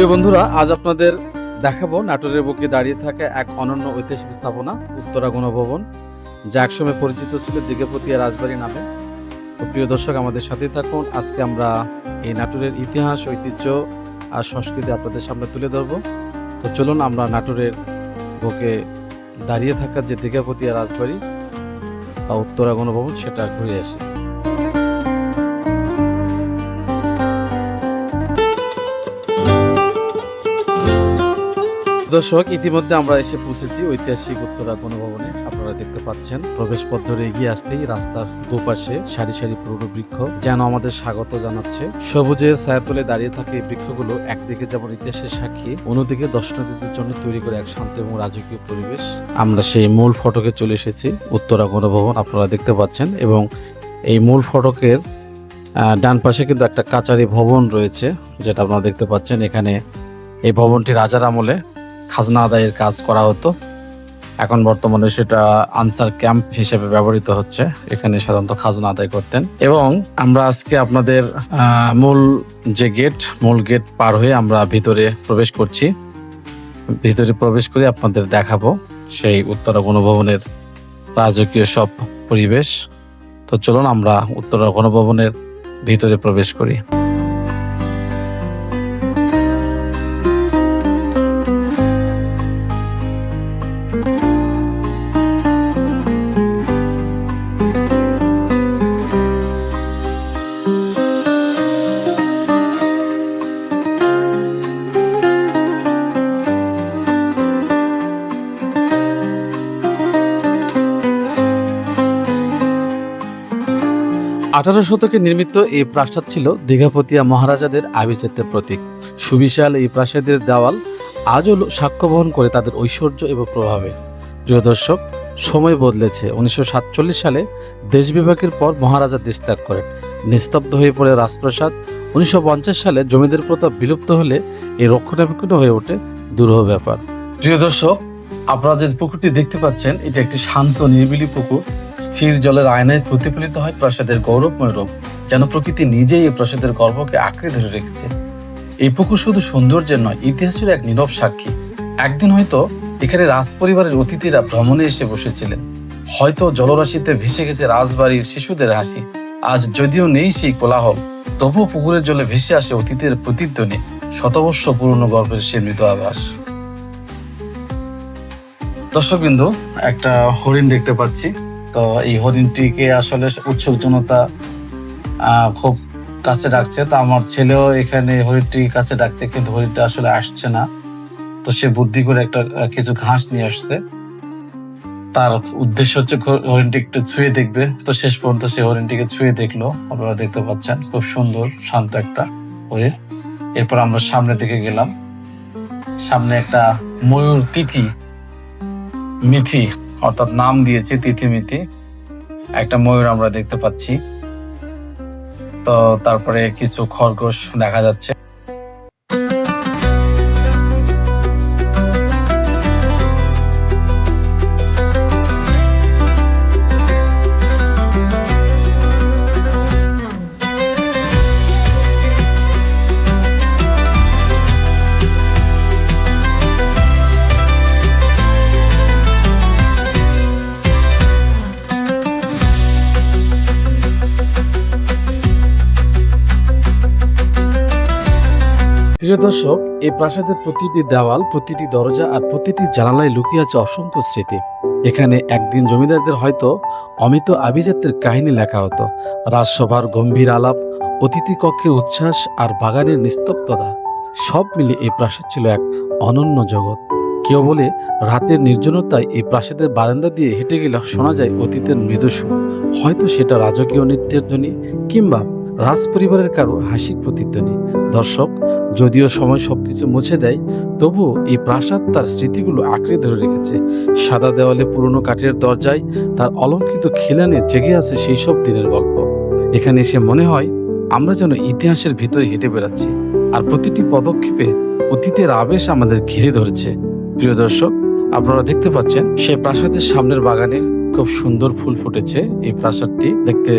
প্রিয় বন্ধুরা, আজ আপনাদের দেখাবো নাটোরের বুকে দাঁড়িয়ে থাকা এক অনন্য ঐতিহাসিক স্থাপনা, উত্তরা গণভবন, যা একসময় পরিচিত ছিল দিঘাপতিয়া রাজবাড়ি নামে। তো প্রিয় দর্শক, আমাদের সাথেই থাকুন। আজকে আমরা এই নাটোরের ইতিহাস, ঐতিহ্য আর সংস্কৃতি আপনাদের সামনে তুলে ধরবো। তো চলুন, আমরা নাটোরের বুকে দাঁড়িয়ে থাকা যে দিঘাপতিয়া রাজবাড়ি বা উত্তরা গণভবন, সেটা ঘুরে আসি। দর্শক, ইতিমধ্যে আমরা এসে পৌঁছেছি ঐতিহাসিক উত্তরা গণভবনে। আপনারা দেখতে পাচ্ছেন প্রবেশ পথ ধরে এগিয়ে আসতেই রাস্তার দুপাশে সারি সারি পুরনো বৃক্ষ যেন আমাদের স্বাগত জানাচ্ছে। সবুজের ছায়াতলে দাঁড়িয়ে থাকে এই বৃক্ষগুলো একদিকে যেমন ইতিহাসের সাক্ষী, অন্যদিকে দর্শনার্থীদের জন্য তৈরি করে এক শান্ত এবং রাজকীয় পরিবেশ। আমরা সেই মূল ফটকে চলে এসেছি, উত্তরা গণভবন, আপনারা দেখতে পাচ্ছেন এবং এই মূল ফটকের ডান পাশে কিন্তু একটা কাচারি ভবন রয়েছে, যেটা আপনারা দেখতে পাচ্ছেন। এখানে এই ভবনটি রাজার আমলে খাজনা আদায়ের কাজ করা হতো। এখন বর্তমানে সেটা আনসার ক্যাম্প হিসেবে ব্যবহৃত হচ্ছে। এখানে সাধারণত খাজনা আদায় করতেন। এবং আমরা আজকে আপনাদের মূল যে গেট, মূল গেট পার হয়ে আমরা ভিতরে প্রবেশ করছি। ভিতরে প্রবেশ করে আপনাদের দেখাবো সেই উত্তরা গণভবনের রাজকীয় সব পরিবেশ। তো চলুন আমরা উত্তরা গণভবনের ভিতরে প্রবেশ করি। আঠারো শতকে নির্মিত এই প্রাসাদ ছিল দীঘাপতিয়া মহারাজাদের আভিজাত্যের প্রতীক। সুবিশাল এই প্রাসাদের দেওয়াল আজও সাক্ষ্য বহন করে তাদের ঐশ্বর্য এবং প্রভাবে। প্রিয় দর্শক, সময় বদলেছে। উনিশশো সাতচল্লিশ সালে দেশ বিভাগের পর মহারাজা দেশ ত্যাগ করেন। নিস্তব্ধ হয়ে পড়ে রাজপ্রাসাদ। উনিশশো পঞ্চাশ সালে জমিদের প্রতাপ বিলুপ্ত হলে এই রক্ষণাবেক্ষণ হয়ে ওঠে দুরূহ ব্যাপার। প্রিয় দর্শক, আপনারা যে পুকুরটি দেখতে পাচ্ছেন, এটা একটি শান্ত নিরিবিলি পুকুর। স্থির জলের আয়নায় প্রতিফলিত হয় প্রাসাদের গৌরবময় রূপ, যেন প্রকৃতি নিজেই এই প্রাসাদের গর্বকে আঁকড়ে ধরে রেখেছে। এই পুকুর শুধু সৌন্দর্যের নয়, ইতিহাসের এক নীরব সাক্ষী। একদিন হয়তো এখানে রাজ পরিবারের অতিথিরা ভ্রমণে এসে বসেছিলেন। হয়তো জলরাশিতে ভেসে গেছে রাজবাড়ির শিশুদের হাসি। আজ যদিও নেই সেই কোলাহল, তবুও পুকুরের জলে ভেসে আসে অতীতের প্রতিধ্বনি, শতবর্ষ পুরনো গর্বের সে মৃত আভাস। দর্শকবিন্দু, একটা হরিণ দেখতে পাচ্ছি। তো এই হরিণটিকে আসলে উৎসুক জনতা খুব কাছে ডাকছে তো আমার ছেলেও এখানে হরিণটি কাছে ডাকছে কিন্তু হরিণটা আসলে আসছে না। তো সে বুদ্ধি করে একটা কিছু ঘাস নিয়ে আসছে। তার উদ্দেশ্য হচ্ছে হরিণটি একটু ছুঁয়ে দেখবে। তো শেষ পর্যন্ত সে হরিণটিকে ছুঁয়ে দেখল। আপনারা দেখতে পাচ্ছেন, খুব সুন্দর, শান্ত একটা হরিণ এরপর আমরা সামনে দিকে গেলাম। সামনে একটা ময়ূর তিথি মিথি। অর্থাৎ নাম দিয়েছে তিথিমিতি। একটা ময়ূর আমরা দেখতে পাচ্ছি। তো তারপরে কিছু খরগোশ দেখা যাচ্ছে। প্রিয় দর্শক, এই প্রাসাদের প্রতিটি দেওয়াল, প্রতিটি দরজা আর প্রতিটি জানালায় লুকিয়ে আছে অসংখ্য স্মৃতি। এখানে একদিন জমিদারদের হয়তো অমিত আভিজাত্যের কাহিনী লেখা হতো। রাজসভার গম্ভীর আলাপ, অতিথি কক্ষের উচ্ছ্বাস আর বাগানের নিস্তব্ধতা, সব মিলে এই প্রাসাদ ছিল এক অনন্য জগৎ। কেউ বলে রাতের নির্জনতায় এই প্রাসাদের বারান্দা দিয়ে হেঁটে গেলে শোনা যায় অতীতের মৃদু সুর। হয়তো সেটা রাজকীয় নৃত্যের ধ্বনি কিংবা রাজ পরিবারের কারও হাসির প্রতিধ্বনি। দর্শক, যদিও সময় সবকিছু মুছে দেয়, তবুও এই প্রাসাদ তার স্মৃতিগুলো আঁকড়ে ধরে রেখেছে। সাদা দেওয়ালে পুরনো কাঠের দরজায় তার অলঙ্কৃত খিলানে জেগে আছে সেই সব দিনের গল্প। এখানে এসে মনে হয়, আমরা যেন ইতিহাসের ভিতরে হেঁটে বেড়াচ্ছি, আর প্রতিটি পদক্ষেপে অতীতের আবেশ আমাদের ঘিরে ধরেছে। প্রিয় দর্শক, আপনারা দেখতে পাচ্ছেন, সেই প্রাসাদের সামনের বাগানে খুব সুন্দর ফুল ফুটেছে এই প্রাসাদটি। দেখতে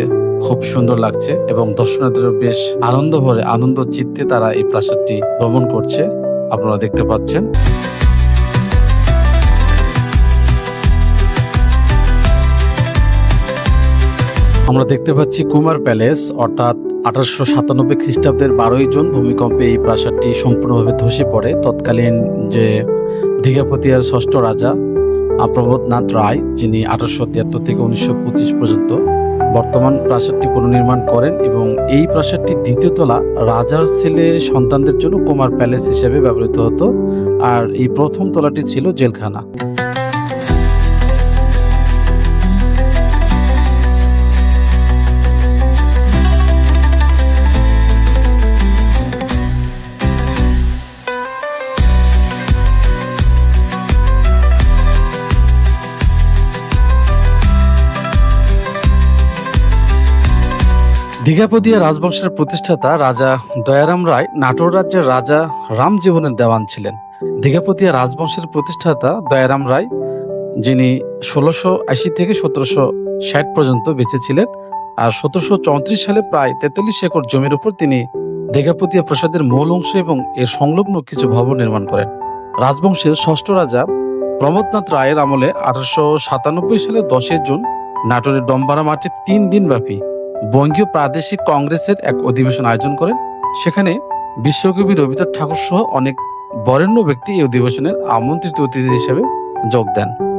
খুব সুন্দর লাগছে এবং দর্শনার্থীরা বেশ আনন্দ ভরে, আনন্দ চিত্তে তারা এই প্রাসাদটি ভ্রমণ করছে। আপনারা দেখতে পাচ্ছেন। আমরা দেখতে পাচ্ছি কুমার প্যালেস, অর্থাৎ আঠারোশো সাতানব্বই খ্রিস্টাব্দের বারোই জন ভূমিকম্পে এই প্রাসাদটি সম্পূর্ণভাবে ধসে পড়ে। তৎকালীন যে দীঘাপতিয়ার ষষ্ঠ রাজা প্রমোদনাথ রায়, যিনি আঠারোশো তিয়াত্তর থেকে উনিশশো পঁচিশ পর্যন্ত বর্তমান প্রাসাদটি পুনর্নির্মাণ করেন এবং এই প্রাসাদটি দ্বিতীয় তলা রাজার ছেলে সন্তানদের জন্য কুমার প্যালেস হিসেবে ব্যবহৃত হতো। আর এই প্রথম তলাটি ছিল জেলখানা। দীঘাপদিয়া রাজবংশের প্রতিষ্ঠাতা রাজা দয়ারাম রায় নাটোর রাজ্যের রাজা রামজীবনের দেওয়ান ছিলেন। দীঘাপতিয়া রাজবংশের প্রতিষ্ঠাতা দয়ারাম রায়, যিনি ষোলোশো আশি থেকে সতেরোশো ষাট পর্যন্ত বেঁচে ছিলেন আর সতেরোশো চৌত্রিশ সালে প্রায় তেতাল্লিশ একর জমির উপর তিনি দীঘাপতিয়া প্রাসাদের মূল অংশ এবং এর সংলগ্ন কিছু ভবন নির্মাণ করেন। রাজবংশের ষষ্ঠ রাজা প্রমোদনাথ রায়ের আমলে আঠারোশো সাতানব্বই সালের দশই জুন নাটোরের ডম্বারা মাঠে তিন দিন ব্যাপী বঙ্গীয় প্রাদেশিক কংগ্রেসের এক অধিবেশন আয়োজন করেন। সেখানে বিশ্বকবি রবীন্দ্রনাথ ঠাকুর সহ অনেক বরেণ্য ব্যক্তি এই অধিবেশনের আমন্ত্রিত অতিথি হিসেবে যোগ দেন।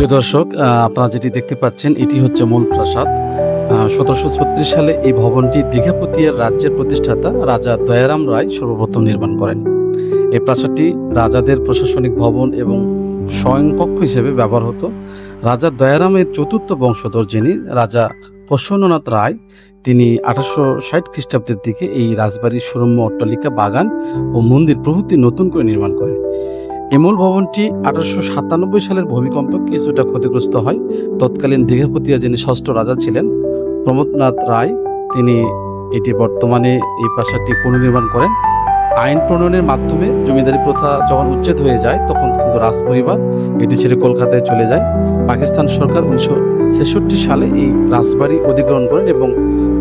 প্রিয় দর্শক আপনারা যেটি দেখতে পাচ্ছেন, এটি হচ্ছে মূল প্রাসাদ সতেরোশো ছত্রিশ সালে এই ভবনটি দীঘাপতিয়ার রাজ্যের প্রতিষ্ঠাতা রাজা দয়ারাম রায় সর্বপ্রথম নির্মাণ করেন। এই প্রাসাদটি রাজাদের প্রশাসনিক ভবন এবং স্বয়ংকক্ষ হিসেবে ব্যবহার হতো। রাজা দয়ারামের চতুর্থ বংশধর যিনি, রাজা প্রসন্ননাথ রায়, তিনি আঠারোশো ষাট খ্রিস্টাব্দের দিকে এই রাজবাড়ির সুরম্য অট্টালিকা, বাগান ও মন্দির প্রভৃতি নতুন করে নির্মাণ করেন। এই মূল ভবনটি আঠারোশো সাতানব্বই সালের ভূমিকম্পে কিছুটা ক্ষতিগ্রস্ত হয়। তৎকালীন দীঘাপতিয়া যিনি ষষ্ঠ রাজা ছিলেন, প্রমোদনাথ রায়, তিনি এটি বর্তমানে এই প্রাসাদটি পুনর্নির্মাণ করেন। আইন প্রণয়নের মাধ্যমে জমিদারি প্রথা যখন উচ্ছেদ হয়ে যায়, তখন কিন্তু রাজপরিবার এটি ছেড়ে কলকাতায় চলে যায়। পাকিস্তান সরকার উনিশশো ছেষট্টি সালে এই রাজবাড়ি অধিগ্রহণ করেন এবং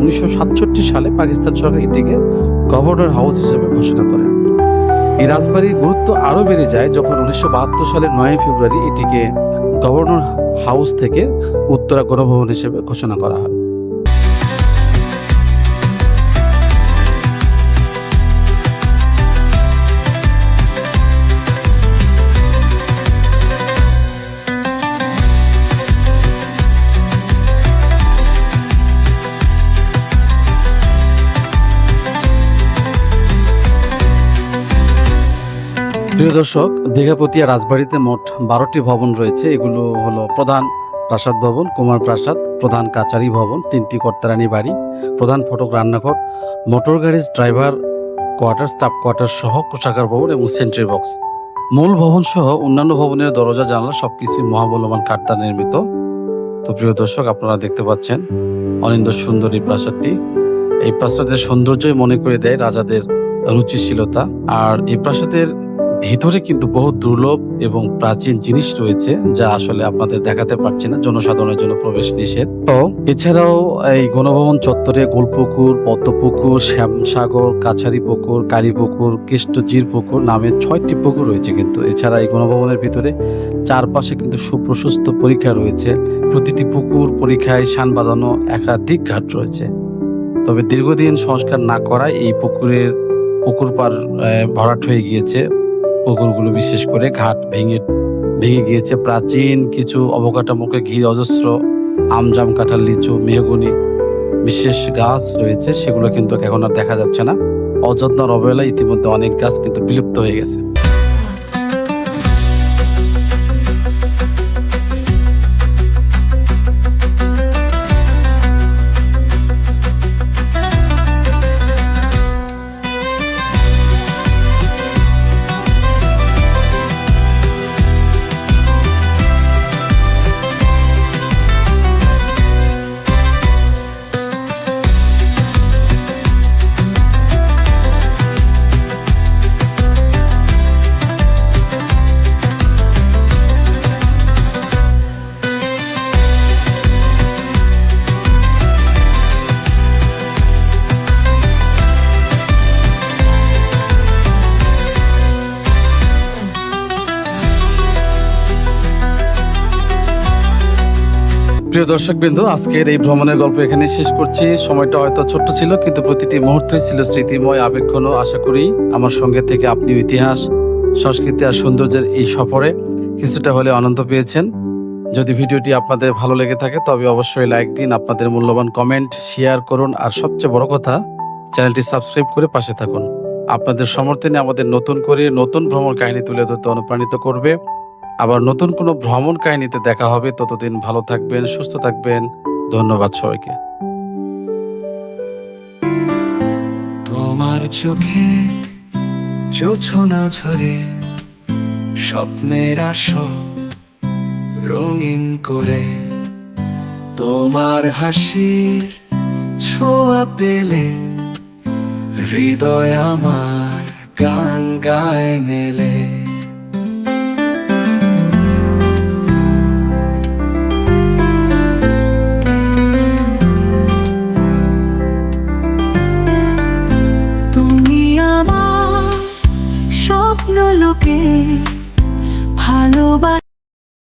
উনিশশো সাতষট্টি সালে পাকিস্তান সরকার এটিকে গভর্নর হাউস হিসেবে ঘোষণা করেন। এই রাজবাড়ির গুরুত্ব আরও বেড়ে যায় যখন উনিশশো বাহাত্তর সালের নয় ফেব্রুয়ারি এটিকে গভর্নর হাউস থেকে উত্তরা গণভবন হিসেবে ঘোষণা করা হয়। প্রিয় দর্শক, দীঘাপতিয়া রাজবাড়িতে মোট বারোটি ভবন রয়েছে। এগুলো হলো প্রধান প্রাসাদ ভবন, কুমার প্রাসাদ, প্রধান কাচারি ভবন, তিনটি কর্তারানি বাড়ি, প্রধান ফটক রান্নাঘর, মোটর গাড়ির ড্রাইভার কোয়ার্টার, স্টাফ কোয়ার্টার সহ কোষাগার ভবন এবং সেন্ট্রি বক্স। মূল ভবন সহ অন্যান্য ভবনের দরজা, জানলা সবকিছুই মহাবলবান কাঠদ্বার নির্মিত। তো প্রিয় দর্শক, আপনারা দেখতে পাচ্ছেন অনিন্দ সুন্দর এই প্রাসাদটি। এই প্রাসাদের সৌন্দর্যই মনে করে দেয় রাজাদের রুচিশীলতা। আর এই প্রাসাদের ভিতরে কিন্তু বহু দুর্লভ এবং প্রাচীন জিনিস রয়েছে যা আসলে আপনাদের দেখাতে পারছি না, জনসাধারণের জন্য প্রবেশ নিষেধ। তো এছাড়াও এই গণভবন চত্বরে গোলপুকুর, পদ্মপুকুর, শ্যামসাগর, কাছারি পুকুর, কালী পুকুর কৃষ্ণজির পুকুর নামে ছয়টি পুকুর রয়েছে কিন্তু। এছাড়া এই গণভবনের ভিতরে চারপাশে কিন্তু সুপ্রশস্ত পরীক্ষা রয়েছে। প্রতিটি পুকুর পরীক্ষায় শান বাঁধানো একাধিক ঘাট রয়েছে। তবে দীর্ঘদিন সংস্কার না করায় এই পুকুরের পুকুর পার ভরাট হয়ে গিয়েছে। পুকুরগুলো বিশেষ করে ঘাট ভেঙে ভেঙে গিয়েছে। প্রাচীন কিছু অবকাঠামোকে ঘিরে অজস্র আমজাম কাঁঠাল, লিচু, মেহগুনি বিশেষ গাছ রয়েছে। সেগুলো কিন্তু এখন আর দেখা যাচ্ছে না। অযত্ন অবহেলায় ইতিমধ্যে অনেক গাছ কিন্তু বিলুপ্ত হয়ে গেছে। প্রিয় দর্শক দর্শকবৃন্দ, আজকের এই ভ্রমণের গল্প এখানে শেষ করছি। সময়টা হয়তো ছোট্ট ছিল, কিন্তু প্রতিটি মুহূর্তই ছিল স্মৃতিময়, আবেগঘন। আশা করি আমার সঙ্গে থেকে আপনি ইতিহাস, সংস্কৃতি আর সৌন্দর্যের এই সফরে কিছুটা হলে আনন্দ পেয়েছেন। যদি ভিডিওটি আপনাদের ভালো লেগে থাকে, তবে অবশ্যই লাইক দিন, আপনাদের মূল্যবান কমেন্ট, শেয়ার করুন, আর সবচেয়ে বড় কথা, চ্যানেলটি সাবস্ক্রাইব করে পাশে থাকুন। আপনাদের সমর্থনে আমাদের নতুন করে নতুন ভ্রমণ কাহিনী তুলে ধরতে অনুপ্রাণিত করবে আবার নতুন কোনো ভ্রমণ কাহিনীতে দেখা হবে। ততদিন ভালো থাকবেন, সুস্থ থাকবেন। ধন্যবাদ সবাইকে। তোমার চোখে জোছনা ঝরে, স্বপ্নের আসো রঙিন করে। তোমার হাসির ছোঁয়া পেলে হৃদয় আমার গান গায় মেলে।